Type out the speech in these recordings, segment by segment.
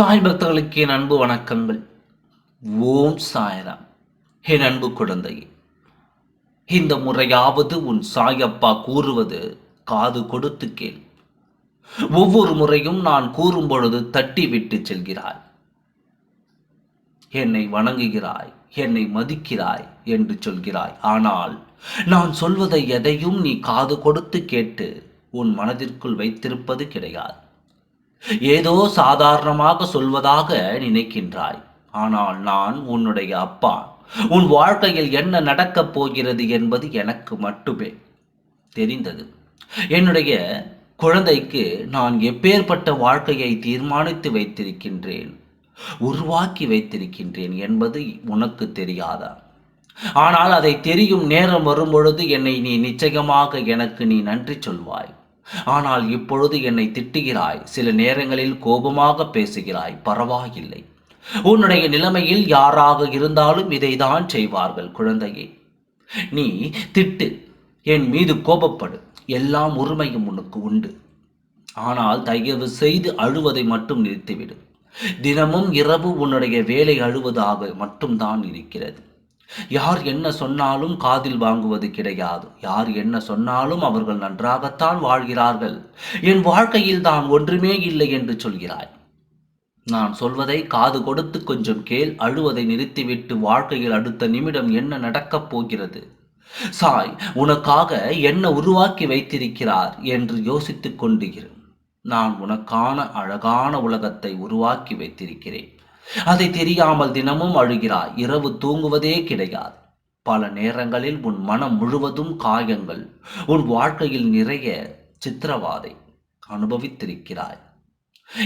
சாய் பக்தர்களுக்கு என் அன்பு வணக்கங்கள். ஓம் சாய்ராம். என் அன்பு குழந்தையே இந்த முறையாவது உன் சாயப்பா கூறுவது காது கொடுத்து கேள். ஒவ்வொரு முறையும் நான் கூறும் பொழுது தட்டி விட்டு செல்கிறாய். என்னை வணங்குகிறாய் என்னை மதிக்கிறாய் என்று சொல்கிறாய். ஆனால் நான் சொல்வதை எதையும் நீ காது கொடுத்து கேட்டு உன் மனதிற்குள் வைத்திருப்பது கிடையாது. ஏதோ சாதாரணமாக சொல்வதாக நினைக்கின்றாய். ஆனால் நான் உன்னுடைய அப்பா. உன் வாழ்க்கையில் என்ன நடக்கப் போகிறது என்பது எனக்கு மட்டுமே. தெரிந்தது. என்னுடைய குழந்தைக்கு நான் எப்பேற்பட்ட வாழ்க்கையை தீர்மானித்து வைத்திருக்கின்றேன் உருவாக்கி வைத்திருக்கின்றேன் என்பது உனக்கு தெரியாதா? ஆனால் அதை தெரியும் நேரம் வரும்பொழுது என்னை நீ நிச்சயமாக எனக்கு நீ நன்றி சொல்வாய். ஆனால் இப்பொழுது என்னை திட்டுகிறாய். சில நேரங்களில் கோபமாக பேசுகிறாய். பரவாயில்லை. உன்னுடைய நிலைமையில் யாராக இருந்தாலும் இதைதான் செய்வார்கள் குழந்தையே. நீ திட்டு. என் மீது கோபப்படு. எல்லாம் உரிமையும் உனக்கு உண்டு. ஆனால் தயவு செய்து அழுவதை மட்டும் நிறுத்திவிடு. தினமும் இரவு உன்னுடைய வேலை அழுவதாக மட்டும்தான் இருக்கிறது. யார் என்ன சொன்னாலும் காதில் வாங்குவது கிடையாது. யார் என்ன சொன்னாலும் அவர்கள் நன்றாகத்தான் வாழ்கிறார்கள். என் வாழ்க்கையில் தான் ஒன்றுமே இல்லை என்று சொல்கிறாய். நான் சொல்வதை காது கொடுத்து கொஞ்சம் கேள் அழுவதை நிறுத்திவிட்டு வாழ்க்கையில் அடுத்த நிமிடம் என்ன நடக்கப் போகிறது? சாய் உனக்காக என்ன உருவாக்கி வைத்திருக்கிறார் என்று யோசித்துக் கொண்டிரு நான் உனக்கான அழகான உலகத்தை உருவாக்கி வைத்திருக்கிறேன். அதை தெரியாமல் தினமும் அழுகிறாய். இரவு தூங்குவதே கிடையாது. பல நேரங்களில் உன் மனம் முழுவதும் காயங்கள் உன் வாழ்க்கையில் நிறைய சித்திரவாதை அனுபவித்திருக்கிறாய்.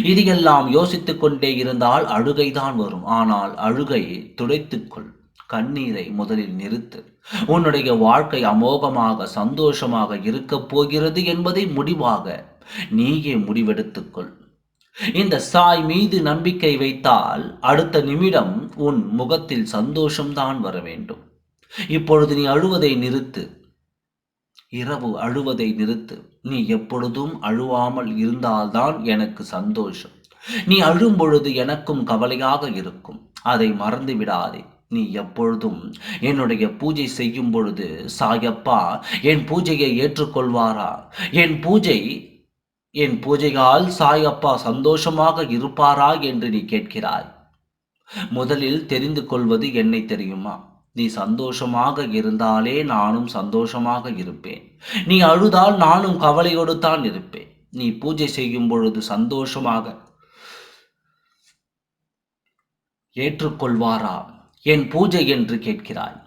இதையெல்லாம் யோசித்துக் கொண்டே இருந்தால் அழுகைதான் வரும். ஆனால் அழுகையை துடைத்துக்கொள் கண்ணீரை முதலில் நிறுத்து. உன்னுடைய வாழ்க்கை அமோகமாக சந்தோஷமாக இருக்கப் போகிறது என்பதை முடிவாக நீயே முடிவெடுத்துக்கொள் இந்த சாய் மீது நம்பிக்கை வைத்தால் அடுத்த நிமிடம் உன் முகத்தில் சந்தோஷம்தான் வர வேண்டும். இப்பொழுது நீ அழுவதை நிறுத்து. இரவு அழுவதை நிறுத்து. நீ எப்பொழுதும் அழுவாமல் இருந்தால்தான் எனக்கு சந்தோஷம். நீ அழும் பொழுது எனக்கும் கவலையாக இருக்கும். அதை மறந்து விடாதே. நீ எப்பொழுதும் என்னுடைய பூஜை செய்யும் பொழுது சாயப்பா என் பூஜையை ஏற்றுக்கொள்வாரா? என் பூஜை என் பூஜையால் சாயப்பா சந்தோஷமாக இருப்பாரா என்று நீ கேட்கிறாய். முதலில் தெரிந்து கொள்வது என்னை தெரியுமா? நீ சந்தோஷமாக இருந்தாலே நானும் சந்தோஷமாக இருப்பேன். நீ அழுதால் நானும் கவலையோடு தான் இருப்பேன். நீ பூஜை செய்யும் பொழுது சந்தோஷமாக ஏற்றுக்கொள்வாரா? என் பூஜை என்று கேட்கிறாய்.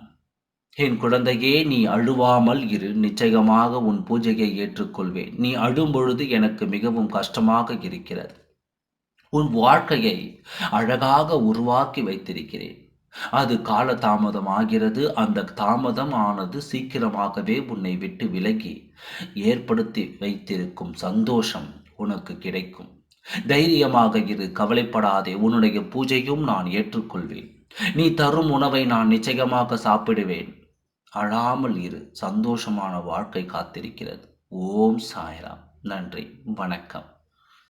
என் குழந்தையே நீ அழுவாமல் இரு. நிச்சயமாக உன் பூஜையை ஏற்றுக்கொள்வேன். நீ அழும் பொழுது எனக்கு மிகவும் கஷ்டமாக இருக்கிறது. உன் வாழ்க்கையை அழகாக உருவாக்கி வைத்திருக்கிறேன். அது கால தாமதம் ஆகிறது அந்த தாமதம் ஆனது சீக்கிரமாகவே உன்னை விட்டு விலகி ஏற்படுத்தி வைத்திருக்கும் சந்தோஷம் உனக்கு கிடைக்கும். தைரியமாக இரு. கவலைப்படாதே. உன்னுடைய பூஜையும் நான் ஏற்றுக்கொள்வேன். நீ தரும் உணவை நான் நிச்சயமாக சாப்பிடுவேன். அழாமல் இரு. சந்தோஷமான வாழ்க்கை காத்திருக்கிறது. ஓம் சாய்ராம். நன்றி. வணக்கம்.